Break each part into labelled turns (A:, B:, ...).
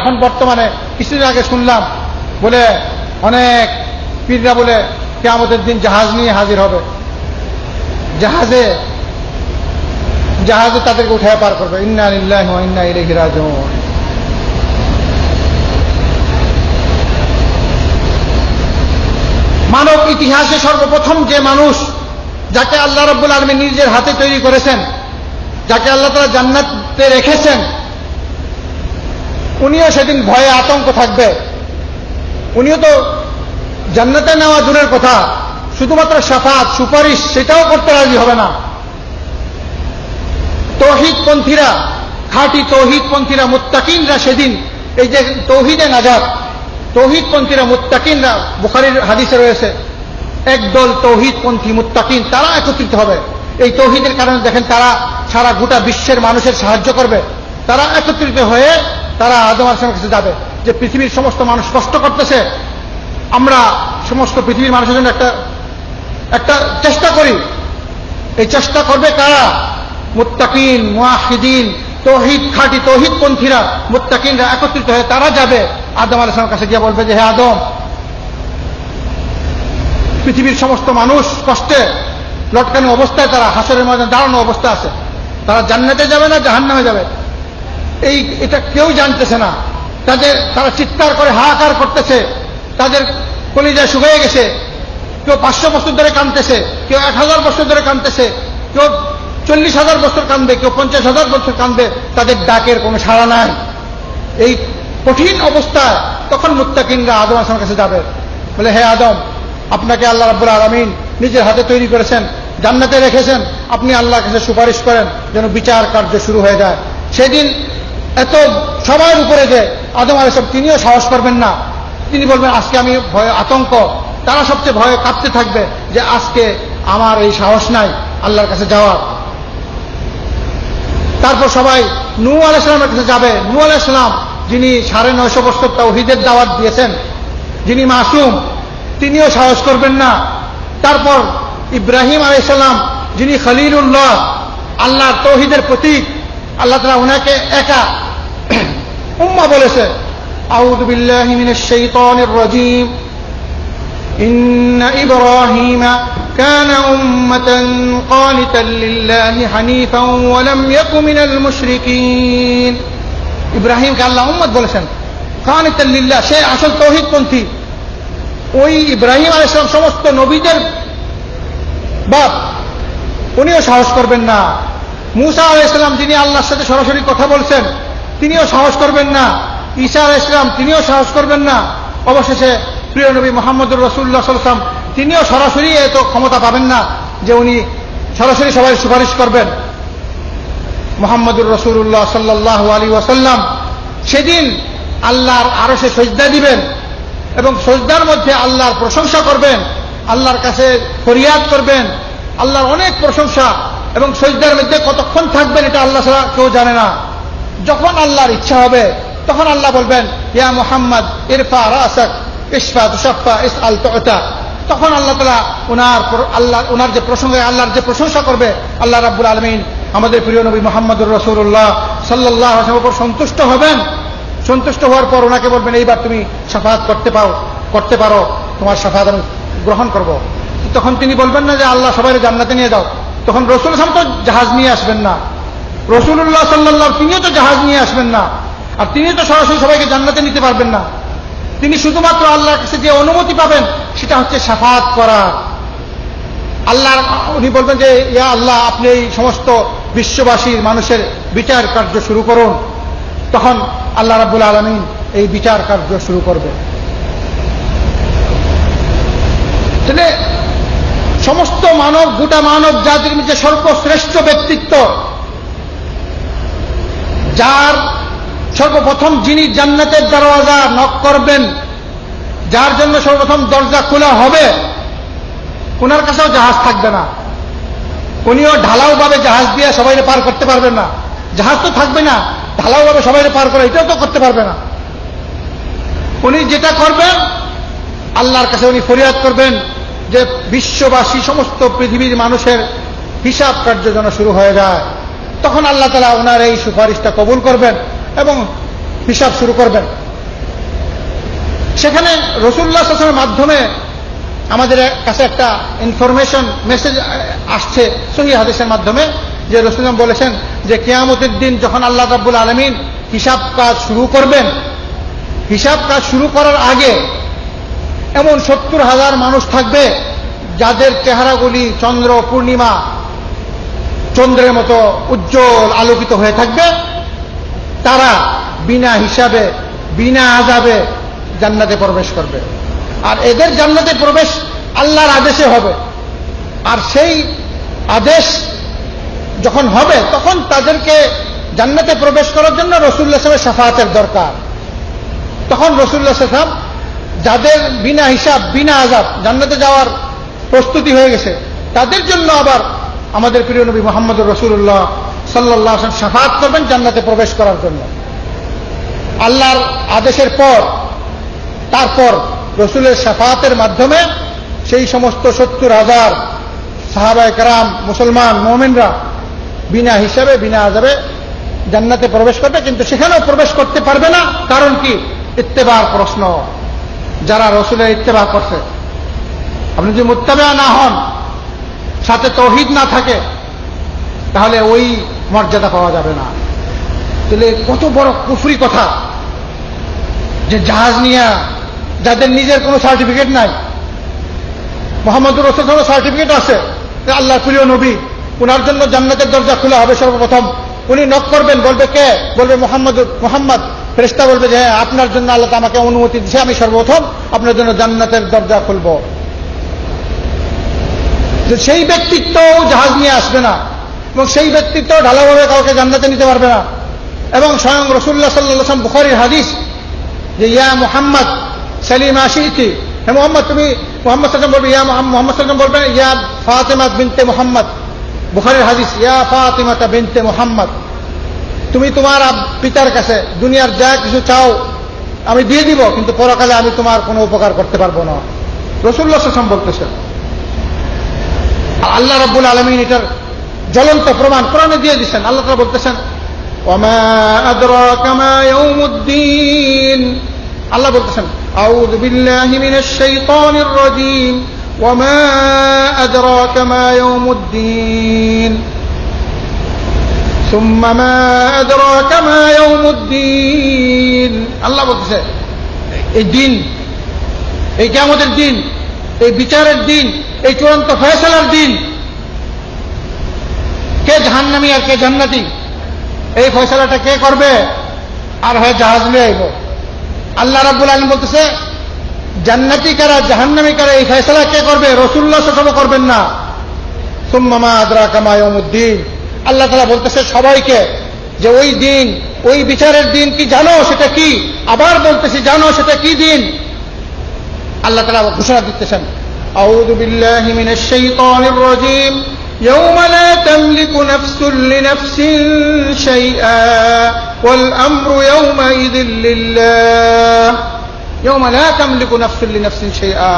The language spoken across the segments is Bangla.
A: এখন বর্তমানে কিছুদিন আগে শুনলাম বলে অনেক পীররা বলে কে আমাদের দিন জাহাজ নিয়ে হাজির হবে জাহাজে জাহাজে তাদেরকে উঠে পার করবে ইন্না ইন্না ইলাইহি রাজিউন মানব ইতিহাসে সর্বপ্রথম যে মানুষ যাকে আল্লাহ রব্বুল আলমী নিজের হাতে তৈরি করেছেন যাকে আল্লাহ তারা জান্নাতে রেখেছেন উনিও সেদিন ভয়ে আতঙ্ক থাকবে উনিও তো জান্নাতে নেওয়া দূরের কথা শুধুমাত্র সাফাত সুপারিশ সেটাও করতে রাজি হবে না তৌহিদপন্থীরা খাঁটি পন্থীরা মুত্তাকিনরা সেদিন এই যে তৌহিদে নাজাদ পন্থীরা মুত্তাকিনরা বুখারির হাদিসে রয়েছে একদল পন্থী মুত্তাকিন তারা একত্রিত হবে এই তৌহিদের কারণে দেখেন তারা সারা গোটা বিশ্বের মানুষের সাহায্য করবে তারা একত্রিত হয়ে তারা আদম আসলামের কাছে যাবে যে পৃথিবীর সমস্ত মানুষ কষ্ট করতেছে আমরা সমস্ত পৃথিবীর মানুষের জন্য একটা একটা চেষ্টা করি এই চেষ্টা করবে কারা মুত্তাকিন মুহিদিন তহিদ খাটি তহিদ পন্থীরা মুত্তাকিনরা একত্রিত হয়ে তারা যাবে আদম আলাইসলামের কাছে গিয়ে বলবে যে হে আদম পৃথিবীর সমস্ত মানুষ কষ্টে লটকানো অবস্থায় তারা হাসরের মধ্যে দাঁড়ানো অবস্থা আছে তারা জান্নাতে যাবে না জাহান্নামে যাবে এই এটা কেউ জানতেছে না তাদের তারা চিৎকার করে হাহাকার করতেছে তাদের কলিজা শুকিয়ে গেছে কেউ পাঁচশো বছর ধরে কানতেছে কেউ এক হাজার বছর ধরে কানতেছে কেউ চল্লিশ হাজার বছর কানবে কেউ পঞ্চাশ হাজার বছর কানবে তাদের ডাকের কোনো সাড়া নাই এই কঠিন অবস্থা তখন মুত্তাকিনরা আদম আসলামের কাছে যাবে বলে হে আদম আপনাকে আল্লাহ রাব্বুল আলমিন নিজের হাতে তৈরি করেছেন জান্নাতে রেখেছেন আপনি আল্লাহর কাছে সুপারিশ করেন যেন বিচার কার্য শুরু হয়ে যায় সেদিন এত সবার উপরে যে আদম সব তিনিও সাহস করবেন না তিনি বলবেন আজকে আমি ভয় আতঙ্ক তারা সবচেয়ে ভয়ে কাঁপতে থাকবে যে আজকে আমার এই সাহস নাই আল্লাহর কাছে যাওয়ার তারপর সবাই নু আলাইসালামের কাছে যাবে নু আলাইসালাম যিনি সাড়ে নয়শো বছর তাওহিদের দাওয়াত দিয়েছেন যিনি মাসুম তিনিও সাহস করবেন না তারপর ইব্রাহিম আলাইসাল্লাম যিনি খলিল উল্লাহ আল্লাহ তৌহিদের প্রতীক আল্লাহ তালা ওনাকে একা উম্মা বলেছে আউযু বিল্লাহি মিনাশ শাইতানির রাজীম ইন্না ইব্রাহিমা كان أمة قانتا لله حنيفا ولم يك من المشركين إبراهيم قال الله أمة বলেছেন قانتا لله সে আসল তৌহিদপন্থী ওই ইব্রাহিম আলাইহিস সালাম সমস্ত নবীদের বাপ উনিও সাহস করবেন না মুসা আলাইসালাম যিনি আল্লাহর সাথে সরাসরি কথা বলছেন তিনিও সাহস করবেন না ঈশা আল ইসলাম তিনিও সাহস করবেন না অবশেষে প্রিয় নবী মোহাম্মদুর রসুল্লাহ সাল্লাম তিনিও সরাসরি এত ক্ষমতা পাবেন না যে উনি সরাসরি সবাই সুপারিশ করবেন মোহাম্মদুর রসুল্লাহ সাল্লাহ আলী ওয়াসাল্লাম সেদিন আল্লাহর আরো সে সজ্জা দিবেন এবং সজ্জার মধ্যে আল্লাহর প্রশংসা করবেন আল্লাহর কাছে ফরিয়াদ করবেন আল্লাহর অনেক প্রশংসা এবং সজ্জার মধ্যে কতক্ষণ থাকবেন এটা আল্লাহ ছাড়া কেউ জানে না যখন আল্লাহর ইচ্ছা হবে তখন আল্লাহ বলবেন ইয়া মোহাম্মদ ইরফা রাসাক ইসফা তুষাফা ইস আল তখন আল্লাহ তালা ওনার আল্লাহ ওনার যে প্রসঙ্গে আল্লাহর যে প্রশংসা করবে আল্লাহ রাব্বুল আলমিন আমাদের প্রিয় নবী মোহাম্মদুর রসুল্লাহ সাল্লাহ উপর সন্তুষ্ট হবেন সন্তুষ্ট হওয়ার পর ওনাকে বলবেন এইবার তুমি সাফাত করতে পাও করতে পারো তোমার সাফাত আমি গ্রহণ করব। তখন তিনি বলবেন না যে আল্লাহ সবাই জান্নাতে নিয়ে যাও তখন রসুল সাম তো জাহাজ নিয়ে আসবেন না রসুল্লাহ সাল্লাহ তিনিও তো জাহাজ নিয়ে আসবেন না আর তিনিও তো সরাসরি সবাইকে জান্নাতে নিতে পারবেন না তিনি শুধুমাত্র আল্লাহর কাছে যে অনুমতি পাবেন সেটা হচ্ছে সাফাত করা আল্লাহ উনি বলবেন যে ইয়া আল্লাহ আপনি এই সমস্ত বিশ্ববাসীর মানুষের বিচার কার্য শুরু করুন তখন আল্লাহ রাবুল আলমিন এই বিচার কার্য শুরু করবে সমস্ত মানব গোটা মানব জাতির যে সর্বশ্রেষ্ঠ ব্যক্তিত্ব যার সর্বপ্রথম যিনি জান্নাতের দরওয়াজা নক করবেন যার জন্য সর্বপ্রথম দরজা খোলা হবে ওনার কাছেও জাহাজ থাকবে না উনিও ঢালাওভাবে জাহাজ দিয়ে সবাই পার করতে পারবেন না জাহাজ তো থাকবে না ঢালাওভাবে সবাই পার করা এটাও তো করতে পারবে না উনি যেটা করবেন আল্লাহর কাছে উনি ফরিয়াদ করবেন যে বিশ্ববাসী সমস্ত পৃথিবীর মানুষের হিসাব কার্য যেন শুরু হয়ে যায় তখন আল্লাহ তালা ওনার এই সুপারিশটা কবুল করবেন এবং হিসাব শুরু করবেন সেখানে রসুল্লাহ শাসনের মাধ্যমে আমাদের কাছে একটা ইনফরমেশন মেসেজ আসছে সহি হাদেশের মাধ্যমে যে রসুলাম বলেছেন যে কেয়ামতের দিন যখন আল্লাহ রাব্বুল আলমিন হিসাব কাজ শুরু করবেন হিসাব কাজ শুরু করার আগে এমন সত্তর হাজার মানুষ থাকবে যাদের চেহারাগুলি চন্দ্র পূর্ণিমা চন্দ্রের মতো উজ্জ্বল আলোকিত হয়ে থাকবে তারা বিনা হিসাবে বিনা আজাবে জান্নাতে প্রবেশ করবে আর এদের জান্নাতে প্রবেশ আল্লাহর আদেশে হবে আর সেই আদেশ যখন হবে তখন তাদেরকে জান্নাতে প্রবেশ করার জন্য রসুল্লাহ সাহেবের সাফাতের দরকার তখন রসুল্লাহ সাহেব যাদের বিনা হিসাব বিনা আজাব জান্নাতে যাওয়ার প্রস্তুতি হয়ে গেছে তাদের জন্য আবার আমাদের প্রিয় নবী মোহাম্মদ রসুল্লাহ সাল্লাহ আসলাম সাফাত করবেন জান্নাতে প্রবেশ করার জন্য আল্লাহর আদেশের পর তারপর রসুলের সাফাতের মাধ্যমে সেই সমস্ত সত্তর হাজার সাহাবায় কারাম মুসলমান মোমেনরা বিনা হিসাবে বিনা আজাবে জান্নাতে প্রবেশ করবে কিন্তু সেখানেও প্রবেশ করতে পারবে না কারণ কি ইত্তেবার প্রশ্ন যারা রসুলের ইত্তেবা করছে আপনি যদি মোত্তাবে না হন সাথে তহিদ না থাকে তাহলে ওই মর্যাদা পাওয়া যাবে না তাহলে কত বড় কুফরি কথা যে জাহাজ নিয়ে যাদের নিজের কোনো সার্টিফিকেট নাই মোহাম্মদ রসুলের সার্টিফিকেট আছে আল্লাহ প্রিয় নবী ওনার জন্য জান্নাতের দরজা খোলা হবে সর্বপ্রথম উনি নক করবেন বলবে কে বলবে মোহাম্মদ মোহাম্মদ ফেরেস্তা বলবে যে হ্যাঁ আপনার জন্য আল্লাহ আমাকে অনুমতি দিছে আমি সর্বপ্রথম আপনার জন্য জান্নাতের দরজা খুলবো কিন্তু সেই ব্যক্তিত্ব জাহাজ নিয়ে আসবে না এবং সেই ব্যক্তিত্ব ঢালাভাবে কাউকে জান্নাতে নিতে পারবে না এবং স্বয়ং রসুল্লাহ সাল্লাম বুখারির হাদিস যে ইয়া মোহাম্মদ সালিম আশিকি হে মোহাম্মদ তুমি মোহাম্মদ সাল্লাম বলবে ইয়া মোহাম্মদ সাল্লাম বলবে ইয়া ফাতেমাত বিনতে মোহাম্মদ বুখারির হাদিস ইয়া ফাতেমাতা বিনতে মোহাম্মদ তুমি তোমার পিতার কাছে দুনিয়ার যা কিছু চাও আমি দিয়ে দিব কিন্তু পরকালে আমি তোমার কোনো উপকার করতে পারবো না রসুল্লাহ সাল্লাম বলতেছেন رب العالمين আল্লাহ রব্বুল আলমিন এটার الله প্রমাণ প্রাণে وما أدراك ما يوم الدين الله বলতেছেন أعوذ بالله من الشيطان الرجيم وما أدراك ما يوم الدين ثم ما أدراك ما يوم الدين الله بقول الدين اي قيامة الدين اي بشار الدين এই চূড়ান্ত ফয়সলার দিন কে জাহান্নামি আর কে জান্নাতি এই ফয়সলাটা কে করবে আর হয় জাহাজ নিয়ে আইব আল্লাহ রাবুল আলম বলতেছে জান্নাতি কারা জাহান্নামি কারা এই ফয়সালা কে করবে রসুল্লাহ সব করবেন না সুম্মামা আদরা কামায়মুদ্দিন আল্লাহ তালা বলতেছে সবাইকে যে ওই দিন ওই বিচারের দিন কি জানো সেটা কি আবার বলতেছি জানো সেটা কি দিন আল্লাহ তালা ঘোষণা দিতেছেন أعوذ بالله من الشيطان الرجيم يوم لا تملك نفس لنفس شيئا والأمر يومئذ لله يوم لا تملك نفس لنفس شيئا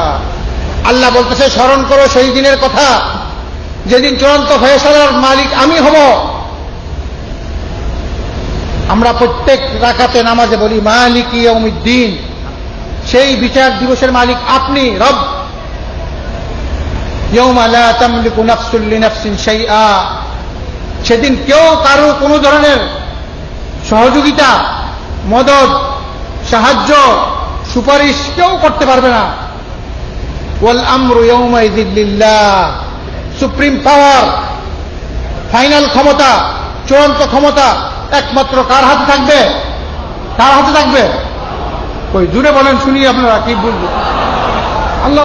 A: আল্লাহ বলতেছে স্মরণ করো সেই দিনের কথা যেদিন চূড়ান্ত ফয়সালার মালিক আমি হব আমরা প্রত্যেক রাখাতে নামাজে বলি মালিক ইয়মিদ্দিন সেই বিচার দিবসের মালিক আপনি রব সেদিন কেউ কারো কোন ধরনের সহযোগিতা মদত সাহায্য সুপারিশ কেউ করতে পারবে না ওয়াল আমরু সুপ্রিম পাওয়ার ফাইনাল ক্ষমতা চূড়ান্ত ক্ষমতা একমাত্র কার হাতে থাকবে কার হাতে থাকবে ওই জুড়ে বলেন শুনি আপনারা কি বুঝবেন আল্লাহ